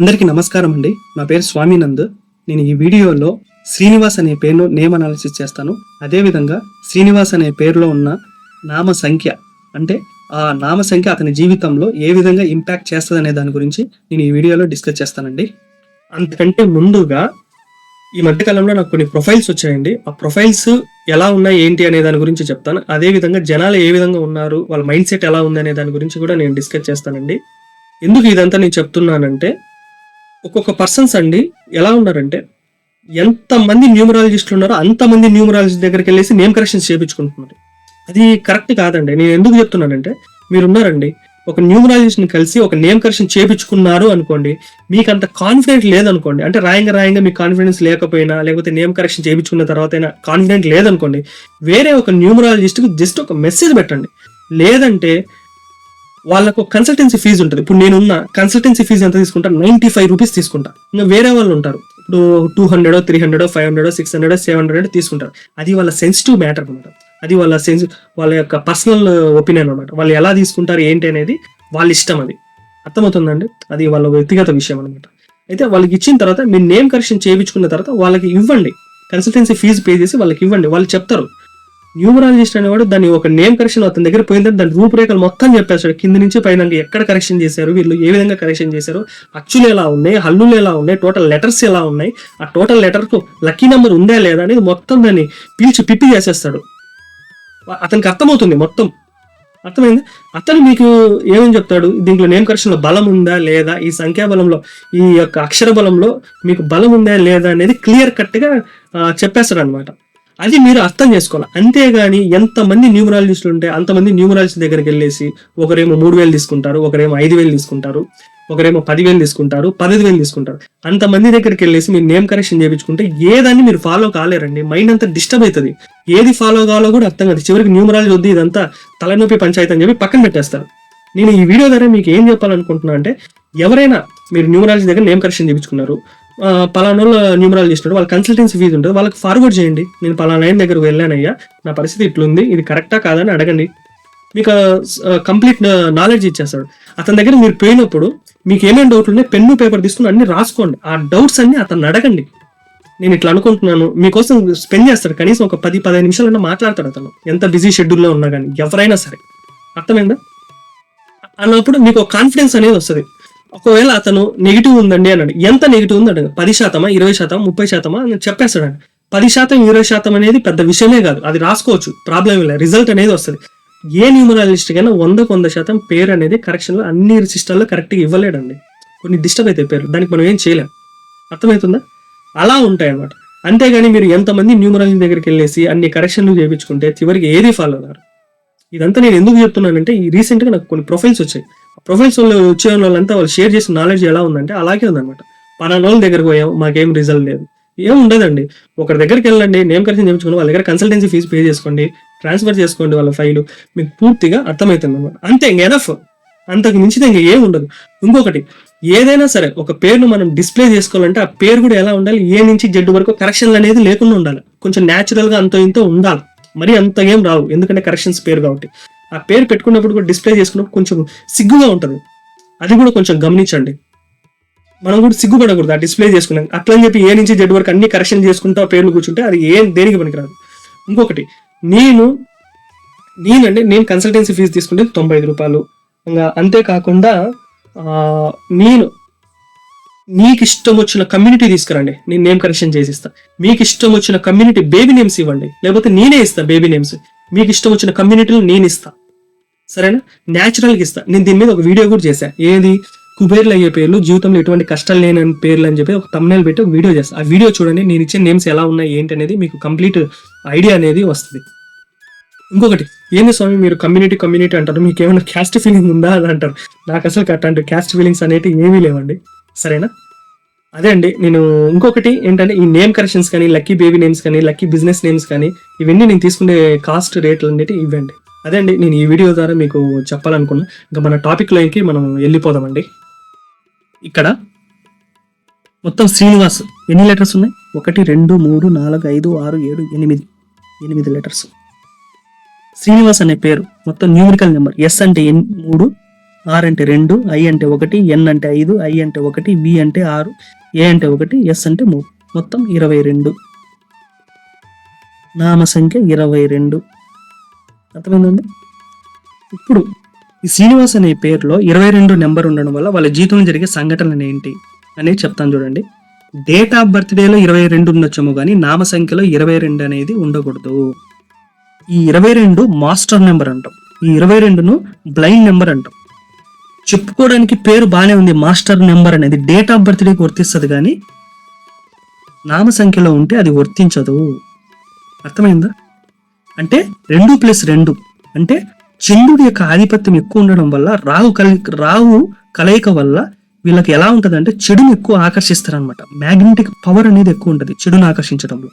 అందరికీ నమస్కారం అండి. నా పేరు స్వామినంద్. నేను ఈ వీడియోలో శ్రీనివాస్ అనే పేరును నేమ్ అనాలిసిస్ చేస్తాను. అదేవిధంగా శ్రీనివాస్ అనే పేరులో ఉన్న నామ సంఖ్య అంటే ఆ నామ సంఖ్య అతని జీవితంలో ఏ విధంగా ఇంపాక్ట్ చేస్తుంది అనే దాని గురించి నేను ఈ వీడియోలో డిస్కస్ చేస్తానండి. అంతకంటే ముందుగా ఈ మధ్యకాలంలో నాకు కొన్ని ప్రొఫైల్స్ వచ్చాయండి. ఆ ప్రొఫైల్స్ ఎలా ఉన్నాయి ఏంటి అనే దాని గురించి చెప్తాను. అదే విధంగా జనాలు ఏ విధంగా ఉన్నారు వాళ్ళ మైండ్ సెట్ ఎలా ఉంది అనే దాని గురించి కూడా నేను డిస్కస్ చేస్తానండి. ఎందుకు ఇదంతా నేను చెప్తున్నానంటే ఒక్కొక్క పర్సన్స్ అండి ఎలా ఉన్నారంటే ఎంతమంది న్యూమరాలజిస్టులు ఉన్నారో అంతమంది న్యూమరాలజిస్ట్ దగ్గరికి వెళ్ళేసి నేమ్ కరెక్షన్స్ చేయించుకుంటున్నారు అది కరెక్ట్ కాదండి. నేను ఎందుకు చెప్తున్నానంటే మీరు ఉన్నారండి ఒక న్యూమరాలజిస్ట్ని కలిసి ఒక నేమ్ కరెక్షన్ చేయించుకున్నారు అనుకోండి మీకు అంత కాన్ఫిడెంట్ లేదనుకోండి అంటే రాయంగా రాయంగా మీకు కాన్ఫిడెన్స్ లేకపోయినా లేకపోతే నేమ్ కరెక్షన్ చేయించుకున్న తర్వాత అయినా కాన్ఫిడెంట్ లేదనుకోండి వేరే ఒక న్యూమరాలజిస్ట్కి జస్ట్ ఒక మెసేజ్ పెట్టండి. లేదంటే వాళ్ళకు కన్సల్టెన్సీ ఫీజు ఉంటుంది. ఇప్పుడు నేనున్న కన్సల్టెన్సీ ఫీజు ఎంత తీసుకుంటా? నైంటీ ఫైవ్ రూపీస్ తీసుకుంటా. ఇంకా వేరే వాళ్ళు ఉంటారు. ఇప్పుడు two hundred three hundred five hundred six hundred seven hundred తీసుకుంటారు. అది వాళ్ళ సెన్సిటివ్ మ్యాటర్ అనమాట అది వాళ్ళ సెన్స్ వాళ్ళ యొక్క పర్సనల్ ఒపీనియన్ అనమాట వాళ్ళు ఎలా తీసుకుంటారు ఏంటి అనేది వాళ్ళ ఇష్టం అది. అర్థమవుతుందండి? అది వాళ్ళ వ్యక్తిగత విషయం అనమాట అయితే వాళ్ళకి ఇచ్చిన తర్వాత మీరు నేమ్ కరెక్షన్ చేయించుకున్న తర్వాత వాళ్ళకి ఇవ్వండి. కన్సల్టెన్సీ ఫీజు పే చేసి వాళ్ళకి ఇవ్వండి. వాళ్ళు చెప్తారు. న్యూమరాలజిస్ట్ అనేవాడు దాని ఒక నేమ్ కరెక్షన్ అతని దగ్గర పోయిన తర్వాత దాని రూపురేఖలు మొత్తం చెప్పేస్తాడు కింద నుంచి పైన ఎక్కడ కరెక్షన్ చేశారు వీళ్ళు ఏ విధంగా కరెక్షన్ చేశారు అచ్చులు ఎలా ఉన్నాయి హల్లులు ఎలా ఉన్నాయి టోటల్ లెటర్స్ ఎలా ఉన్నాయి ఆ టోటల్ లెటర్కు లక్కీ నెంబర్ ఉందా లేదా అనేది మొత్తం దాన్ని పీల్చి పిప్పి చేసేస్తాడు. అతనికి అర్థమవుతుంది మొత్తం. అర్థమైంది? అతను మీకు ఏమని చెప్తాడు? దీంట్లో నేమ్ కరెక్షన్లో బలం ఉందా లేదా? ఈ సంఖ్యా బలంలో ఈ యొక్క అక్షర బలంలో మీకు బలం ఉందా లేదా అనేది క్లియర్ కట్గా చెప్పేస్తాడు అనమాట అది మీరు అర్థం చేసుకోవాలి. అంతేగాని ఎంతమంది న్యూమరాలజిస్టులు ఉంటే అంతమంది న్యూమరాలజిస్ట్ దగ్గరికి వెళ్ళేసి ఒకరేమో మూడు వేలు తీసుకుంటారు ఒకరేమో ఐదు వేలు తీసుకుంటారు ఒకరేమో పదివేలు తీసుకుంటారు పదిహేను వేలు తీసుకుంటారు. అంతమంది దగ్గరికి వెళ్ళేసి మీరు నేమ్ కరెక్షన్ చేయించుకుంటే ఏదాన్ని మీరు ఫాలో కాలేరండి. మైండ్ అంతా డిస్టర్బ్ అవుతుంది. ఏది ఫాలో కావాలో కూడా అర్థం కాదు. చివరికి న్యూమరాలజీ వద్దు ఇదంతా తలనొప్పి పంచాయతీ అని చెప్పి పక్కన పెట్టేస్తారు. నేను ఈ వీడియో ద్వారా మీకు ఏం చెప్పాలనుకుంటున్నా అంటే ఎవరైనా మీరు న్యూమరాలజీ దగ్గర నేమ్ కరెక్షన్ చేయించుకున్నారు ఆ, పలానా వాళ్ళు వాళ్ళ కన్సల్టెన్సీ ఫీజు ఉంటుంది వాళ్ళకి ఫార్వర్డ్ చేయండి. నేను పలానా ఆయన దగ్గరకు వెళ్ళానయ్యా నా పరిస్థితి ఇట్లుంది ఇది కరెక్టా కాదని అడగండి. మీకు కంప్లీట్ నాలెడ్జ్ ఇచ్చేస్తాడు. అతని దగ్గర మీరు పోయినప్పుడు మీకు ఏమేమి డౌట్లు ఉన్నాయి పెన్ను పేపర్ తీసుకుని అన్ని రాసుకోండి. ఆ డౌట్స్ అన్ని అతను అడగండి. నేను ఇట్లా అనుకుంటున్నాను మీకోసం స్పెండ్ చేస్తాడు కనీసం ఒక పది పదిహేను నిమిషాలన్నా మాట్లాడతాడు అతను. ఎంత బిజీ షెడ్యూల్లో ఉన్నా కానీ ఎవరైనా సరే. అర్థమైందా? అన్నప్పుడు మీకు కాన్ఫిడెన్స్ అనేది వస్తుంది. ఒకవేళ అతను నెగిటివ్ ఉందండి అన్నాడు. ఎంత నెగిటివ్ ఉంది అడగ పది శాతమా ఇరవై శాతం ముప్పై శాతమా అని చెప్పేస్తాడు పది శాతం ఇరవై శాతం అనేది పెద్ద విషయమే కాదు. అది రాసుకోవచ్చు. ప్రాబ్లం లేదు. రిజల్ట్ అనేది వస్తుంది. ఏ న్యూమరాలజిస్ట్ కైనా వందకు వంద శాతం పేరు అనేది కరెక్షన్లో అన్ని సిస్టంలో కరెక్ట్గా ఇవ్వలేడండి. కొన్ని డిస్టర్బ్ అయితే పేరు దానికి మనం ఏం చేయలేం. అర్థమవుతుందా? అలా ఉంటాయి అన్నమాట అంతేగాని మీరు ఎంతమంది న్యూమరాలజీ దగ్గరికి వెళ్ళేసి అన్ని కరెక్షన్లు చేయించుకుంటే చివరికి ఏది ఫాలో అవ్వరు ఇదంతా నేను ఎందుకు చెప్తున్నానంటే ఈ రీసెంట్గా నాకు కొన్ని ప్రొఫైల్స్ వచ్చాయి. ప్రొఫెషనల్ వచ్చే వాళ్ళంతా వాళ్ళు షేర్ చేసిన నాలెడ్జ్ ఎలా ఉందంటే అలాగే ఉందన్నమాట. పలానా వాళ్ళ దగ్గరకు పోయాం మాకేం రిజల్ట్ లేదు. ఏం ఉండదండి. ఒకరి దగ్గరికి వెళ్ళండి నేమ్ కరెక్షన్ చేయించుకోండి వాళ్ళ దగ్గర కన్సల్టెన్సీ ఫీజు పే చేసుకోండి ట్రాన్స్ఫర్ చేసుకోండి వాళ్ళ ఫైల్ మీకు పూర్తిగా అర్థమవుతుంది అనమాట అంతే ఇంక ఎనఫ్ అంతకు మించితే ఇంక ఏం ఉండదు. ఇంకొకటి ఏదైనా సరే ఒక పేరును మనం డిస్ప్లే చేసుకోవాలంటే ఆ పేరు కూడా ఎలా ఉండాలి? ఏ నుంచి జడ్డు వరకు కరెక్షన్లు అనేది లేకుండా ఉండాలి. కొంచెం న్యాచురల్గా అంత ఇంత ఉండాలి. మరి అంత ఏం రావు. ఎందుకంటే కరెక్షన్స్ పేరు కాబట్టి. ఆ పేరు పెట్టుకున్నప్పుడు కూడా డిస్ప్లే చేసుకున్నప్పుడు కొంచెం సిగ్గుగా ఉంటుంది అది కూడా కొంచెం గమనించండి. మనం కూడా సిగ్గుపడకూడదు. ఆ డిస్ప్లే చేసుకున్నాం అట్లని చెప్పి ఏ నుంచి జెడ్ వరకు అన్ని కరెక్షన్ చేసుకుంటా పేర్లు కూర్చుంటే అది ఏం దేనికి పనికిరాదు. ఇంకొకటి నేను నేనండి నేను కన్సల్టెన్సీ ఫీజు తీసుకుంటే తొంభై ఐదు రూపాయలు. ఇంకా అంతేకాకుండా నేను మీకు ఇష్టం వచ్చిన కమ్యూనిటీ తీసుకురండి. నేను నేమ్ కరెక్షన్ చేసి ఇస్తాను మీకు ఇష్టం వచ్చిన కమ్యూనిటీ బేబీ నేమ్స్ ఇవ్వండి. లేకపోతే నేనే ఇస్తా బేబీ నేమ్స్ మీకు ఇష్టం వచ్చిన కమ్యూనిటీలు నేను ఇస్తా. సరేనా? న్యాచురల్గా ఇస్తా. నేను దీని మీద ఒక వీడియో కూడా చేశా. ఏది? కుబేర్లు అయ్యే పేర్లు జీవితంలో ఎటువంటి కష్టాలు లేని పేర్లు అని చెప్పి ఒక తమ్నేల్ పెట్టి ఒక వీడియో చేస్తాను ఆ వీడియో చూడండి నేను ఇచ్చే నేమ్స్ ఎలా ఉన్నాయి ఏంటి అనేది మీకు కంప్లీట్ ఐడియా అనేది వస్తుంది. ఇంకొకటి ఏంది స్వామి మీరు కమ్యూనిటీ కమ్యూనిటీ అంటారు? మీకు ఏమైనా క్యాస్ట్ ఫీలింగ్ ఉందా అని అంటారు. నాకు అసలు అట్లాంటి క్యాస్ట్ ఫీలింగ్స్ అనేవి ఏమీ లేవండి. సరేనా? అదే అండి నేను ఇంకొకటి ఏంటంటే ఈ నేమ్ కరెక్షన్స్ కానీ లక్కీ బేబీ నేమ్స్ కానీ లక్కీ బిజినెస్ నేమ్స్ కానీ ఇవన్నీ నేను తీసుకునే కాస్ట్ రేట్లు అనేవి ఇవ్వండి. అదే అండి నేను ఈ వీడియో ద్వారా మీకు చెప్పాలనుకున్నా. ఇంకా మన టాపిక్లోకి మనం వెళ్ళిపోదామండి. ఇక్కడ మొత్తం శ్రీనివాస్ ఎన్ని లెటర్స్ ఉన్నాయి? ఒకటి రెండు మూడు నాలుగు ఐదు ఆరు ఏడు ఎనిమిది. ఎనిమిది లెటర్స్ శ్రీనివాస్ అనే పేరు మొత్తం న్యూమరికల్ నెంబర్ ఎస్ అంటే ఎన్ మూడు ఆర్ అంటే రెండు ఐ అంటే ఒకటి ఎన్ అంటే ఐదు ఐ అంటే ఒకటి వి అంటే ఆరు ఏ అంటే ఒకటి ఎస్ అంటే మూడు. మొత్తం ఇరవై రెండు. నామ సంఖ్య ఇరవై రెండు. అర్థమైందండి? ఇప్పుడు ఈ శ్రీనివాస్ అనే పేరులో ఇరవై రెండు నెంబర్ ఉండడం వల్ల వాళ్ళ జీవితంలో జరిగే సంఘటనలు ఏంటి అనేది చెప్తాను చూడండి. డేట్ ఆఫ్ బర్త్డేలో ఇరవై రెండు ఉండొచ్చేమో కానీ నామ సంఖ్యలో ఇరవై రెండు అనేది ఉండకూడదు. ఈ ఇరవై రెండు మాస్టర్ నెంబర్ అంటాం. ఈ ఇరవై రెండును బ్లైండ్ నెంబర్ అంటాం. చెప్పుకోవడానికి పేరు బాగానే ఉంది. మాస్టర్ నెంబర్ అనేది డేట్ ఆఫ్ బర్త్డేకి వర్తిస్తుంది కానీ నామ సంఖ్యలో ఉంటే అది వర్తించదు. అర్థమైందా? అంటే రెండు ప్లస్ రెండు అంటే చంద్రుడి యొక్క ఆధిపత్యం ఎక్కువ ఉండడం వల్ల రాహు కలి రాహు కలయిక వల్ల వీళ్ళకి ఎలా ఉంటుంది అంటే చెడుని ఎక్కువ ఆకర్షిస్తారు అనమాట మ్యాగ్నెటిక్ పవర్ అనేది ఎక్కువ ఉంటుంది చెడుని ఆకర్షించడంలో.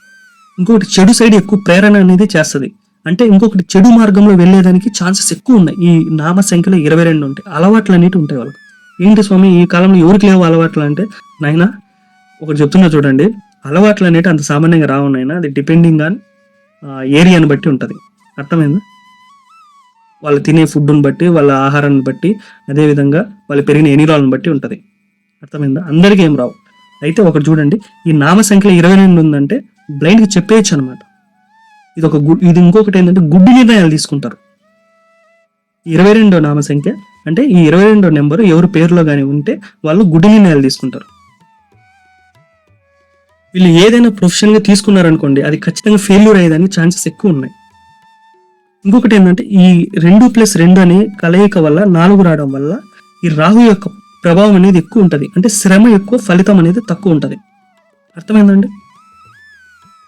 ఇంకొకటి చెడు సైడ్ ఎక్కువ ప్రేరణ అనేది చేస్తుంది. అంటే ఇంకొకటి చెడు మార్గంలో వెళ్ళేదానికి ఛాన్సెస్ ఎక్కువ ఉన్నాయి. ఈ నామ సంఖ్యలో ఇరవై రెండు ఉంటాయి అలవాట్లు అనేవి ఉంటాయి వాళ్ళకి. ఏంటి స్వామి ఈ కాలంలో ఎవరికి లేవు అలవాట్లు అంటే? నాయన ఒకటి చెప్తున్నా చూడండి. అలవాట్లు అనేవి అంత సామాన్యంగా రావు నాయన. అది డిపెండింగ్ ఆన్ ఏరియాని బట్టి ఉంటుంది. అర్థమైందా? వాళ్ళు తినే ఫుడ్ని బట్టి వాళ్ళ ఆహారాన్ని బట్టి అదేవిధంగా వాళ్ళు పెరిగిన ఎనిరాలను బట్టి ఉంటుంది. అర్థమైందా? అందరికీ ఏం రావు. అయితే ఒకటి చూడండి. ఈ నామ సంఖ్యలో ఇరవై రెండు ఉందంటే బ్లైండ్కి చెప్పేయచ్చు అనమాట ఇది ఒక గుడ్ ఇది ఇంకొకటి ఏంటంటే గుడ్డి నిర్ణయాలు తీసుకుంటారు. ఇరవై రెండో నామ సంఖ్య అంటే ఈ ఇరవై రెండో నెంబర్ ఎవరి పేరులో కానీ ఉంటే వాళ్ళు గుడ్డి నిర్ణయాలు తీసుకుంటారు. వీళ్ళు ఏదైనా ప్రొఫెషన్గా తీసుకున్నారనుకోండి అది ఖచ్చితంగా ఫెయిల్యూర్ అయ్యేదానికి ఛాన్సెస్ ఎక్కువ ఉన్నాయి. ఇంకొకటి ఏంటంటే ఈ రెండు ప్లస్ రెండు అనే కలయిక వల్ల నాలుగు రావడం వల్ల ఈ రాహు యొక్క ప్రభావం అనేది ఎక్కువ ఉంటుంది. అంటే శ్రమ ఎక్కువ ఫలితం అనేది తక్కువ ఉంటుంది. అర్థమైందండి?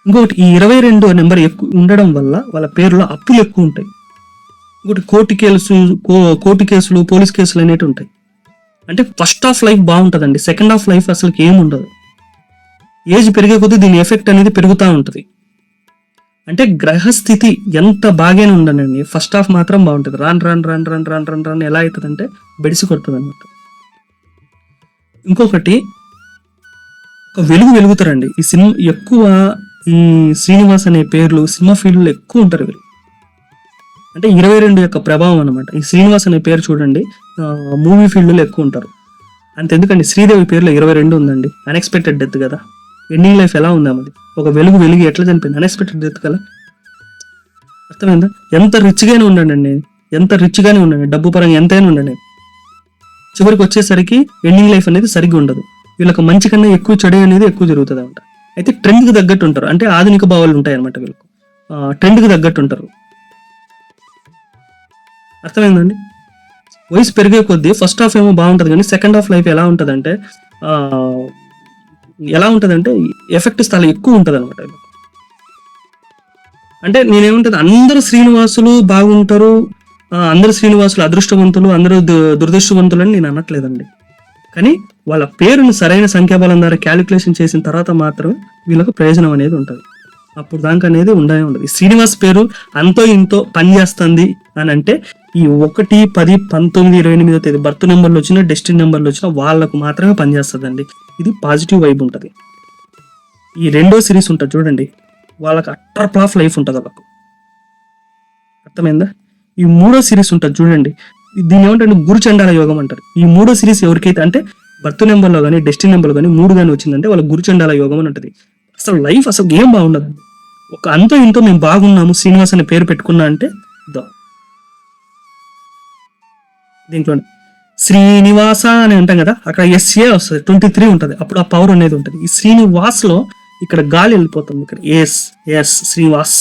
ఇంకొకటి ఈ ఇరవై రెండు నెంబర్ ఎక్కువ ఉండడం వల్ల వాళ్ళ పేరులో అప్పులు ఎక్కువ ఉంటాయి. ఇంకోటి కోర్టు కేసు కో- కోర్టు కేసులు పోలీస్ కేసులు అనేవి ఉంటాయి. అంటే ఫస్ట్ ఆఫ్ లైఫ్ బాగుంటుందండి. సెకండ్ ఆఫ్ లైఫ్ అసలు ఏమి ఉండదు. ఏజ్ పెరిగే కొద్దీ దీని ఎఫెక్ట్ అనేది పెరుగుతూ ఉంటుంది. అంటే గ్రహస్థితి ఎంత బాగానే ఉండనండి ఫస్ట్ హాఫ్ మాత్రం బాగుంటుంది. రాన్ రాన్ రాన్ రాన్ రాన్ రాన్ రాన్ ఎలా అవుతుందంటే బెడిసి కొడుతుంది అనమాట ఇంకొకటి ఒక వెలుగు వెలుగుతారండి. ఈ సినిమా ఎక్కువ ఈ శ్రీనివాస్ అనే పేర్లు సినిమా ఫీల్డ్లో ఎక్కువ ఉంటారు వీళ్ళు. అంటే ఇరవై రెండు యొక్క ప్రభావం అనమాట ఈ శ్రీనివాస్ అనే పేరు చూడండి. మూవీ ఫీల్డ్లో ఎక్కువ ఉంటారు. అంతెందుకండి? శ్రీదేవి పేరులో ఇరవై రెండు ఉందండి. అన్ఎక్స్పెక్టెడ్ డెత్ కదా. ఎండింగ్ లైఫ్ ఎలా ఉందా మరి ఒక వెలుగు వెలుగు ఎట్లా చనిపోయింది? అన్ఎక్స్పెక్టెడ్ డెత్ కదా. అర్థమైందా? ఎంత రిచ్గానే ఉండండి ఎంత రిచ్గానే ఉండండి డబ్బు పరంగా ఎంతైనా ఉండండి చివరికి వచ్చేసరికి ఎండింగ్ లైఫ్ అనేది సరిగ్గా ఉండదు. వీళ్ళకి మంచి కన్నా ఎక్కువ చెడు అనేది ఎక్కువ జరుగుతుంది అనమాట అయితే ట్రెండ్కి తగ్గట్టు ఉంటారు. అంటే ఆధునిక భావాలు ఉంటాయి అనమాట వీళ్ళకు ట్రెండ్కి తగ్గట్టు ఉంటారు. అర్థమైందండి? వయసు పెరిగే కొద్దీ ఫస్ట్ హాఫ్ ఏమో బాగుంటుంది కానీ సెకండ్ హాఫ్ లైఫ్ ఎలా ఉంటుందంటే ఎలా ఉంటుందంటే ఎఫెక్ట్ చాలా ఎక్కువ ఉంటుంది అనమాట అంటే నేనేముంటుంది అందరూ శ్రీనివాసులు బాగుంటారు అందరు శ్రీనివాసులు అదృష్టవంతులు అందరూ దు- దురదృష్టవంతులు అని నేను అనట్లేదండి. కానీ వాళ్ళ పేరును సరైన సంఖ్యాబలం ద్వారా క్యాలిక్యులేషన్ చేసిన తర్వాత మాత్రమే వీళ్ళకు ప్రయోజనం అనేది ఉంటుంది. అప్పుడు దానికి అనేది ఉండనే ఉండదు. శ్రీనివాస్ పేరు అంతో ఇంతో పనిచేస్తుంది అని అంటే ఈ ఒకటి పది పంతొమ్మిది ఇరవై ఎనిమిదో తేదీ బర్త్ నెంబర్లు వచ్చినా డెస్టిన్ నెంబర్లు వచ్చిన వాళ్ళకు మాత్రమే పనిచేస్తుందండి ఇది పాజిటివ్ వైబ్ ఉంటుంది. ఈ రెండో సిరీస్ ఉంటుంది చూడండి. వాళ్ళకి అట్టర్ ప్లాఫ్ లైఫ్ ఉంటుంది వాళ్ళకు. అర్థమైందా? ఈ మూడో సిరీస్ ఉంటుంది చూడండి. దీని ఏమంటే గురుచండాల యోగం అంటారు. ఈ మూడో సిరీస్ ఎవరికైతే అంటే బర్త్ నెంబర్లో కానీ డెస్టిన్ నెంబర్లో కానీ మూడు కానీ వచ్చిందంటే వాళ్ళ గురుచండాల యోగం అని ఉంటుంది అసలు లైఫ్ అసలు ఏం బాగుండదు. ఒక అంతో ఇంతో మేము బాగున్నాము శ్రీనివాస్ అనే పేరు పెట్టుకున్నా అంటే దీంట్లో శ్రీనివాస అని అంటాం కదా అక్కడ ఎస్ఏ వస్తుంది ట్వంటీ త్రీ ఉంటుంది. అప్పుడు ఆ పవర్ అనేది ఉంటుంది. ఈ శ్రీనివాస్లో ఇక్కడ గాలి వెళ్ళిపోతుంది ఇక్కడ. ఎస్ ఎస్ శ్రీనివాస్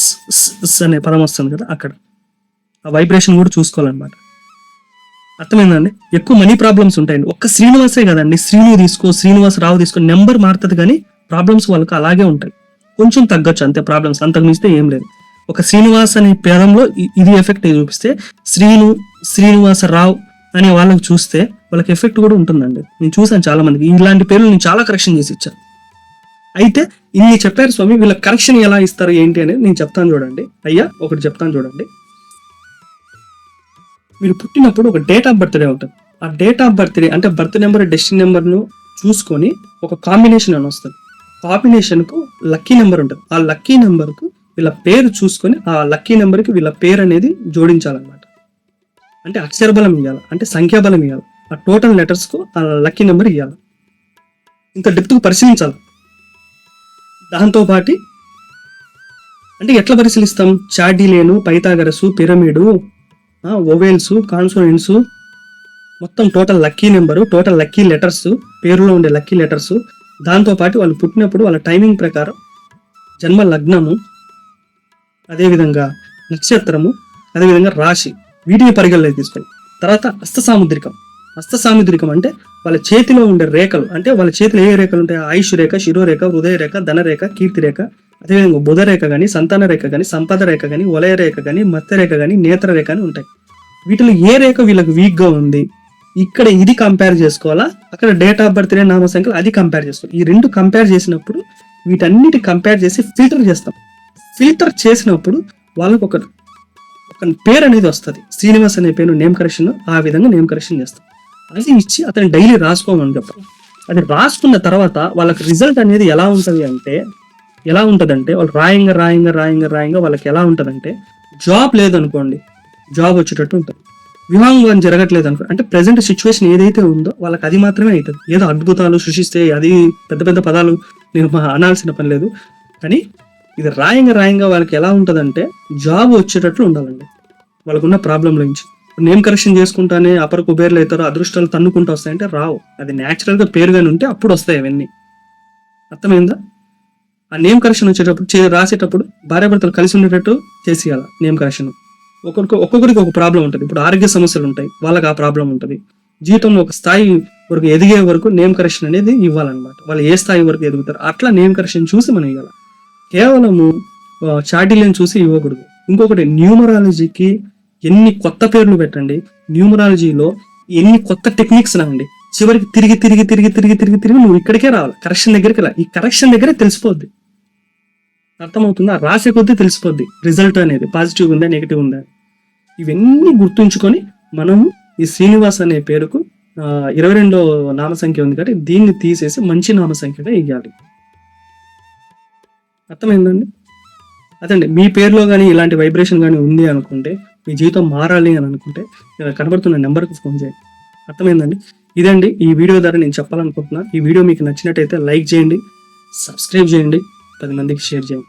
అనే పదం వస్తుంది కదా అక్కడ. ఆ వైబ్రేషన్ కూడా చూసుకోవాలన్నమాట. అర్థమైందండి? ఎక్కువ మనీ ప్రాబ్లమ్స్ ఉంటాయండి. ఒక్క శ్రీనివాసే కదండి. శ్రీను తీసుకో శ్రీనివాస్ రావు తీసుకో నెంబర్ మారుతుంది కానీ ప్రాబ్లమ్స్ వాళ్ళకి అలాగే ఉంటాయి. కొంచెం తగ్గొచ్చు అంతే ప్రాబ్లమ్స్ అంతకు మించితే ఏం లేదు. ఒక శ్రీనివాస్ అనే పేరంలో ఇది ఎఫెక్ట్ చూపిస్తే శ్రీను శ్రీనివాస రావు అనే వాళ్ళకి చూస్తే వాళ్ళకి ఎఫెక్ట్ కూడా ఉంటుందండి. నేను చూసాను చాలా మందికి ఇలాంటి పేర్లు నేను చాలా కరెక్షన్ చేసి ఇచ్చాను. అయితే ఇన్ని చెప్పారు స్వామి వీళ్ళ కరెక్షన్ ఎలా ఇస్తారు ఏంటి అనేది నేను చెప్తాను చూడండి. అయ్యా ఒకటి చెప్తాను చూడండి. మీరు పుట్టినప్పుడు ఒక డేట్ ఆఫ్ బర్త్డే ఉంటుంది. ఆ డేట్ ఆఫ్ బర్త్డే అంటే బర్త్ నెంబర్ డెస్టిన్ నెంబర్ను చూసుకొని ఒక కాంబినేషన్ అని వస్తుంది. కాంబినేషన్కు లక్కీ నెంబర్ ఉంటుంది. ఆ లక్కీ నెంబర్కు వీళ్ళ పేరు చూసుకొని ఆ లక్కీ నెంబర్కి వీళ్ళ పేరు అనేది జోడించాలన్నమాట. అంటే అక్షరబలం ఇవ్వాలి అంటే సంఖ్యాబలం ఇవ్వాలి ఆ టోటల్ లెటర్స్కు ఆ లక్కీ నెంబర్ ఇవ్వాలి ఇంత డెప్త్కు పరిశీలించాలి. దాంతోపాటి అంటే ఎట్లా పరిశీలిస్తాం? చార్డీలేను పైతాగరసు పిరమిడు ఓవెన్స్ కాన్సోనెంట్స్ మొత్తం total lucky number total lucky letters పేరులో ఉండే లక్కీ లెటర్స్ దాంతోపాటు వాళ్ళు పుట్టినప్పుడు వాళ్ళ టైమింగ్ ప్రకారం జన్మ లగ్నము అదేవిధంగా నక్షత్రము అదేవిధంగా రాశి. వీటిని పరిగణలోకి తీసుకోవాలి తర్వాత హస్త సాముద్రికం. హస్త సాముద్రికం అంటే వాళ్ళ చేతిలో ఉండే రేఖలు. అంటే వాళ్ళ చేతిలో ఏ రేఖలు ఉంటాయి? ఆయుష్ రేఖ శిరోరేఖ హృదయ రేఖ ధనరేఖ కీర్తి రేఖ అదేవిధంగా బుధ రేఖ కానీ సంతాన రేఖ కానీ సంపద రేఖ కానీ వలయ రేఖ కానీ మత్స్య రేఖ కానీ నేత్ర రేఖ అని ఉంటాయి. వీటిలో ఏ రేఖ వీళ్ళకి వీక్గా ఉంది? ఇక్కడ ఇది కంపేర్ చేసుకోవాలా? అక్కడ డేట్ ఆఫ్ బర్త్ నామ సంఖ్యలు అది కంపేర్ చేసుకోవాలి. ఈ రెండు కంపేర్ చేసినప్పుడు వీటన్నిటి కంపేర్ చేసి ఫిల్టర్ చేస్తాం. ఫిల్టర్ చేసినప్పుడు వాళ్ళకు ఒక ఒక పేరు అనేది వస్తుంది. శ్రీనివాస్ అనే పేరు నేమ్ కరెక్షన్ ఆ విధంగా నేమ్ కరెక్షన్ చేస్తాం. అది ఇచ్చి అతను డైలీ రాసుకోమని చెప్పాలి. అది రాసుకున్న తర్వాత వాళ్ళకి రిజల్ట్ అనేది ఎలా ఉంటుంది అంటే ఎలా ఉంటుందంటే వాళ్ళు రాయంగా రాయంగా రాయంగా రాయంగా వాళ్ళకి ఎలా ఉంటుందంటే జాబ్ లేదనుకోండి జాబ్ వచ్చేటట్టు ఉంటుంది. వివాహం జరగట్లేదు అనుకో అంటే ప్రజెంట్ సిచ్యువేషన్ ఏదైతే ఉందో వాళ్ళకి అది మాత్రమే అవుతుంది. ఏదో అద్భుతాలు సృష్టిస్తే అది పెద్ద పెద్ద పదాలు నేను మా అనాల్సిన పని లేదు. కానీ ఇది రాయంగా రాయంగా వాళ్ళకి ఎలా ఉంటుందంటే జాబ్ వచ్చేటట్లు ఉండాలండి. వాళ్ళకున్న ప్రాబ్లం నుంచి. నేమ్ కరెక్షన్ చేసుకుంటానే అపర కుబేర్లు అవుతారో అదృష్టాలు తన్నుకుంటూ వస్తాయంటే రావు. అది న్యాచురల్గా పేరుగానే ఉంటే అప్పుడు వస్తాయి అవన్నీ. అర్థమైందా? ఆ నేమ్ కరెక్షన్ వచ్చేటప్పుడు చే- రాసేటప్పుడు భార్యాభర్తలు కలిసి ఉండేటట్టు చేసేయాలి నేమ్ కరెక్షన్ ఒక్కొక్క ఒక్కొక్కరికి ఒక ప్రాబ్లం ఉంటుంది. ఇప్పుడు ఆరోగ్య సమస్యలు ఉంటాయి. వాళ్ళకి ఆ ప్రాబ్లం ఉంటుంది. జీవితంలో ఒక స్థాయి వరకు ఎదిగే వరకు నేమ్ కరెక్షన్ అనేది ఇవ్వాలన్నమాట. వాళ్ళు ఏ స్థాయి వరకు ఎదుగుతారు? అట్లా నేమ్ కరెక్షన్ చూసి మనం ఇవ్వాలి కేవలము చాటిల్యం చూసి ఇవ్వకూడదు. ఇంకొకటి న్యూమరాలజీకి ఎన్ని కొత్త పేర్లు పెట్టండి. న్యూమరాలజీలో ఎన్ని కొత్త టెక్నిక్స్ రండి చివరికి తిరిగి తిరిగి తిరిగి తిరిగి తిరిగి తిరిగి నువ్వు ఇక్కడికే రావాలి. కరెక్షన్ దగ్గరికి రా. ఈ కరెక్షన్ దగ్గరే తెలిసిపోద్ది. అర్థమవుతుందా? రాసే కొద్దీ తెలిసిపోద్ది. రిజల్ట్ అనేది పాజిటివ్ ఉందా నెగిటివ్ ఉందా? ఇవన్నీ గుర్తుంచుకొని మనము ఈ శ్రీనివాస్ అనే పేరుకు ఇరవై రెండో నామ సంఖ్య ఉంది కాబట్టి దీన్ని తీసేసి మంచి నామ సంఖ్యగా ఇవ్వాలి అర్థమైందండి? అదండి. మీ పేరులో కానీ ఇలాంటి వైబ్రేషన్ కానీ ఉంది అనుకుంటే మీ జీవితం మారాలి అని అనుకుంటే కనబడుతున్న నెంబర్కి ఫోన్ చేయండి. అర్థమైందండి? ఇదండి ఈ వీడియో ద్వారా నేను చెప్పాలనుకుంటున్నా. ఈ వీడియో మీకు నచ్చినట్టయితే లైక్ చేయండి సబ్స్క్రైబ్ చేయండి పది మందికి షేర్ చేయండి.